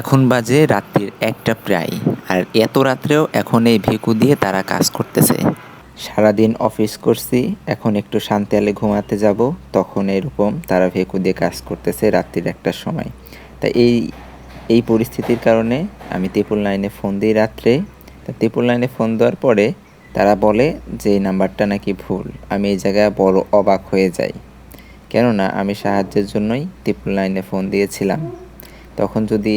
এখন বাজে রাত্রির একটা প্রায়, আর এত রাত্রেও এখন এই ভেকু দিয়ে তারা কাজ করতেছে। সারাদিন অফিস করছি, এখন একটু শান্তি আলে ঘুমাতে যাব, তখন এরকম তারা ভেকু দিয়ে কাজ করতেছে রাত্রির একটার সময়। তা এই এই পরিস্থিতির কারণে আমি ত্রিপুল লাইনে ফোন দিই রাত্রে। তা ত্রিপুল লাইনে ফোন দেওয়ার পরে তারা বলে যে এই নাম্বারটা নাকি ভুল, আমি এই জায়গায় বড় অবাক হয়ে যাই। কেননা আমি সাহায্যের জন্যই ত্রিপুল লাইনে ফোন দিয়েছিলাম। তখন যদি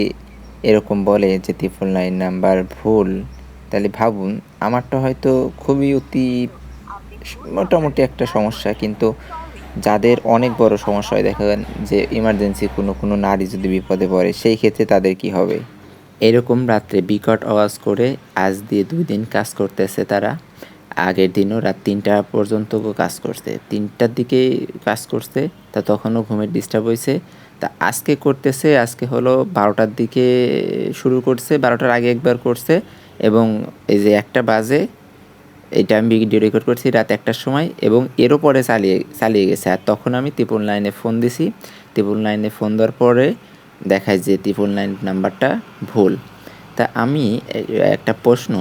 এরকম বলে যে ত্রিপল নাইন নাম্বার ভুল, তাহলে ভাবুন, আমারটা হয়তো খুবই অতি মোটামুটি একটা সমস্যা, কিন্তু যাদের অনেক বড় সমস্যা হয়, দেখা যে ইমার্জেন্সি কোনো কোনো নারী যদি বিপদে পড়ে, সেই ক্ষেত্রে তাদের কি হবে? এরকম রাত্রে বিকট আওয়াজ করে আজ দিয়ে দুই দিন কাজ করতেছে তারা। আগের দিনও রাত তিনটা পর্যন্ত কাজ করছে। তিনটার দিকে কাজ করছে, তা তখনও ঘুমের ডিস্টার্ব হয়েছে তা আজকে করতেছে, আজকে হলো বারোটার দিকে শুরু করছে, বারোটার আগে একবার করছে এবং এই যে একটা বাজে, এটা আমি ভিডিও রেকর্ড করছি রাত একটার সময় এবং এরও পরে চালিয়ে চালিয়ে গেছে। আর তখন আমি ত্রিপুল লাইনে ফোন দিছি। ত্রিপুল লাইনে ফোন দেওয়ার পরে দেখায় যে ত্রিপুল লাইন নাম্বারটা ভুল। তা আমি একটা প্রশ্ন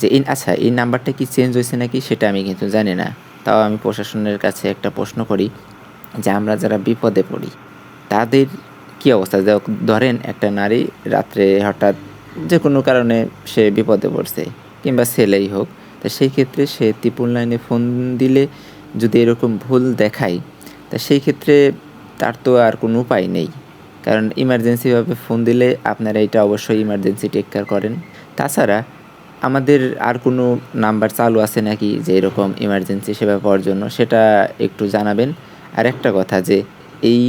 যে এই আচ্ছা এই নাম্বারটা কি চেঞ্জ হয়েছে নাকি সেটা আমি কিন্তু জানি না। তাও আমি প্রশাসনের কাছে একটা প্রশ্ন করি যে আমরা যারা বিপদে পড়ি, তাদের কী অবস্থা? ধরেন একটা নারী রাত্রে হঠাৎ যে কোনো কারণে সে বিপদে পড়ছে কিংবা ছেলেই হোক, তা সেই ক্ষেত্রে সে ত্রিপুল লাইনে ফোন দিলে যদি এরকম ভুল দেখায়, তা সেই ক্ষেত্রে তার তো আর কোনো উপায় নেই। কারণ ইমার্জেন্সিভাবে ফোন দিলে আপনারা এটা অবশ্যই ইমার্জেন্সি টেক কেয়ার করেন। তাছাড়া আমাদের আর কোনো নাম্বার চালু আছে নাকি যে এরকম ইমার্জেন্সি সেবা পাওয়ার জন্য? সেটা একটু জানাবেন। আর একটা কথা যে, এই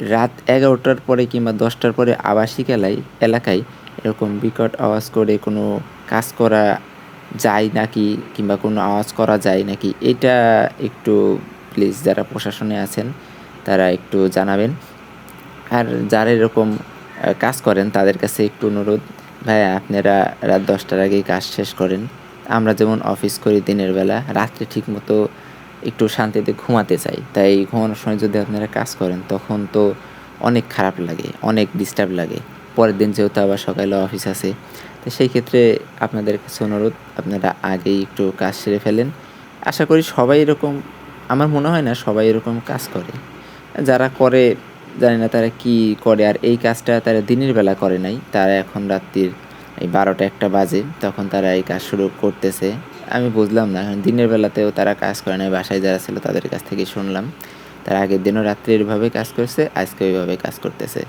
রাত এগারোটার পরে কিংবা দশটার পরে আবাসিক এলাকায় এলাকায় এরকম বিকট আওয়াজ করে কোনো কাজ করা যায় নাকি কিংবা কোনো আওয়াজ করা যায় নাকি, এটা একটু প্লিজ যারা প্রশাসনে আছেন, তারা একটু জানাবেন। আর যারা এরকম কাজ করেন, তাদের কাছে একটু অনুরোধ ভাইয়া আপনারা রাত দশটার আগেই কাজ শেষ করেন। আমরা যেমন অফিস করি দিনের বেলা, রাত্রে ঠিক মতো একটু শান্তিতে ঘুমাতে চাই। তাই ঘুমানোর সময় যদি আপনারা কাজ করেন, তখন তো অনেক খারাপ লাগে, অনেক ডিস্টার্ব লাগে। পরের দিন যেহেতু আবার সকালে অফিস আছে, তো সেই ক্ষেত্রে আপনাদের কাছে অনুরোধ, আপনারা আগেই একটু কাজ সেরে ফেলেন। আশা করি সবাই এরকম, আমার মনে হয় না সবাই এরকম কাজ করে। যারা করে জানি না তারা কি করে, আর এই কাজটা তারা দিনের বেলা করে নাই। তারা এখন রাত্রির এই বারোটা একটা বাজে, তখন তারা এই কাজ শুরু করতেছে। আমি বুঝলাম না এখন দিনের বেলাতেও তারা কাজ করে নাই, বাসায় যারা ছিল তাদের কাছ থেকে শুনলাম। তারা আগের দিনও রাত্রে এভাবে কাজ করছে, আজকে ওইভাবে কাজ করতেছে।